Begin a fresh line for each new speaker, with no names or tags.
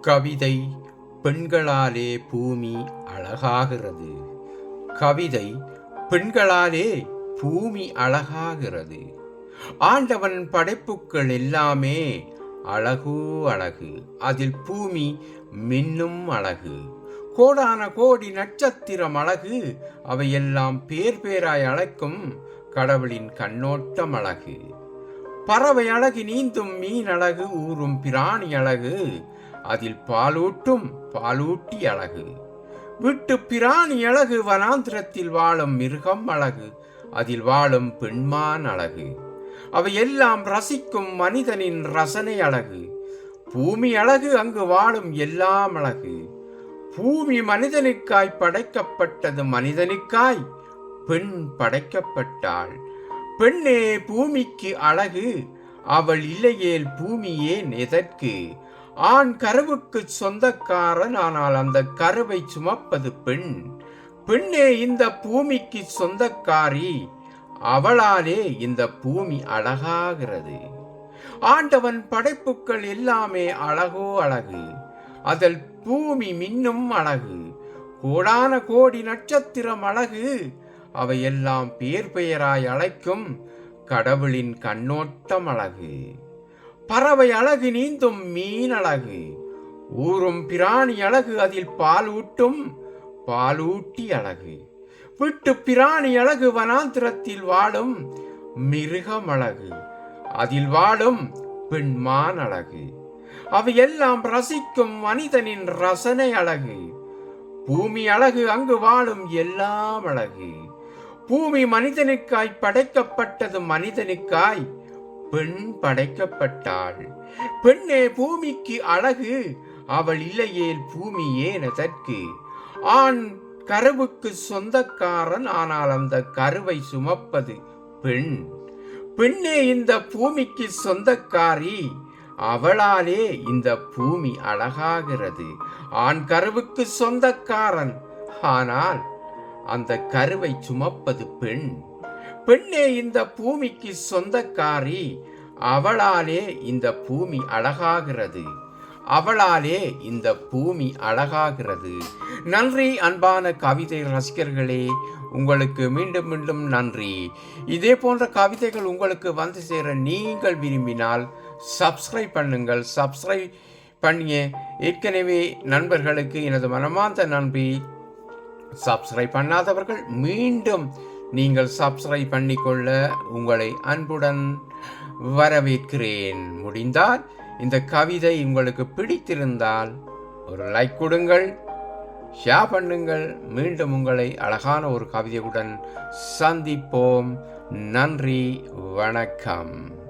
கவிதை பெண்களாலே பூமி அழகாகிறது. கவிதை பெண்களாலே பூமி அழகாகிறது. ஆண்டவன் படைப்புக்கள் எல்லாமே அழகு அழகு. அதில் பூமி மின்னும் அழகு. கோடான கோடி நட்சத்திரம் அழகு. அவையெல்லாம் பேர் பேராய் அழைக்கும் கடவுளின் கண்ணோட்டம் அழகு. பறவை அழகு நீந்தும் மீன் அழகு ஊறும் பிராணி அழகு. அதில் பாலூட்டும் பாலூட்டி அழகு. விட்டு பிராணி அழகு வனாந்திரத்தில் வாழும் மிருகம் அழகு. அதில் வாழும் பெண்மான் அழகு. அவையெல்லாம் ரசிக்கும் மனிதனின் ரசனை அழகு. பூமி அழகு அங்கு வாழும் எல்லாம் அழகு. பூமி மனிதனுக்காய் படைக்கப்பட்டது மனிதனுக்காய் பெண் படைக்கப்பட்டாள். பெண்ணே பூமிக்கு அழகு. அவள் இல்லையேல் பூமியே எதற்கு? ஆண் கருவுக்கு சொந்தக்காரன் ஆனால் அந்த கருவை சுமப்பது பெண். பெண்ணே இந்த பூமிக்கு சொந்தக்காரி. அவளாலே இந்த பூமி அழகாகிறது. ஆண்டவன் படைப்புக்கள் எல்லாமே அழகோ அழகு. அதில் பூமி மின்னும் அழகு. கோடான கோடி நட்சத்திரம் அழகு. அவையெல்லாம் பேர் பெயராய் அழைக்கும் கடவுளின் கண்ணோட்டம் அழகு. பறவை அழகு நீந்தும் மீன் அழகு. ஊறும் பிராணி அழகு அதில் பால் ஊட்டும் பாலூட்டி அழகு. விட்டு பிராணி அழகு வனாந்திரத்தில் வாழும் மிருகம் அழகு. அதில் வாழும் பெண்மான் அழகு. அவையெல்லாம் ரசிக்கும் மனிதனின் ரசனை அழகு. பூமி அழகு அங்கு வாழும் எல்லாம் அழகு. பூமி மனிதனுக்காய் படைக்கப்பட்டது மனிதனுக்காய். பெண் படைக்கப்பட்டாள். பெண்ணே பூமிக்கு அழகு. அவள் இல்லையேல் பூமி ஏன் அதற்கு? ஆண் கருவுக்கு சொந்தக்காரன் ஆனால் அந்த கருவை சுமப்பது பெண். பெண்ணே இந்த பூமிக்கு சொந்தக்காரி. அவளாலே இந்த பூமி அழகாகிறது. ஆண் கருவுக்கு சொந்தக்காரன். ஆனால் அந்த கருவை சுமப்பது பெண். பெண்ணே இந்த பூமிக்கு சொந்தக்காரி. அவளாலே இந்த பூமி அழகாகிறது. அவளாலே இந்த பூமி அழகாகிறது. நன்றி அன்பான கவிதை ரசிகர்களே. உங்களுக்கு மீண்டும் மீண்டும் நன்றி. இதே போன்ற கவிதைகள் உங்களுக்கு வந்து சேர நீங்கள் விரும்பினால் சப்ஸ்கிரைப் பண்ணுங்கள். சப்ஸ்கிரைப் பண்ணிய. ஏற்கனவே நண்பர்களுக்கு எனது மனமார்ந்த நன்றி. சப்ஸ்கிரைப் பண்ணாதவர்கள் மீண்டும் நீங்கள் சப்ஸ்கிரைப் பண்ணிக்கொள்ள உங்களை அன்புடன் வரவேற்கிறேன். முடிந்தால் இந்த கவிதை உங்களுக்கு பிடித்திருந்தால் ஒரு லைக் கொடுங்கள் ஷேர் பண்ணுங்கள். மீண்டும் உங்களை அழகான ஒரு கவிதையுடன் சந்திப்போம். நன்றி வணக்கம்.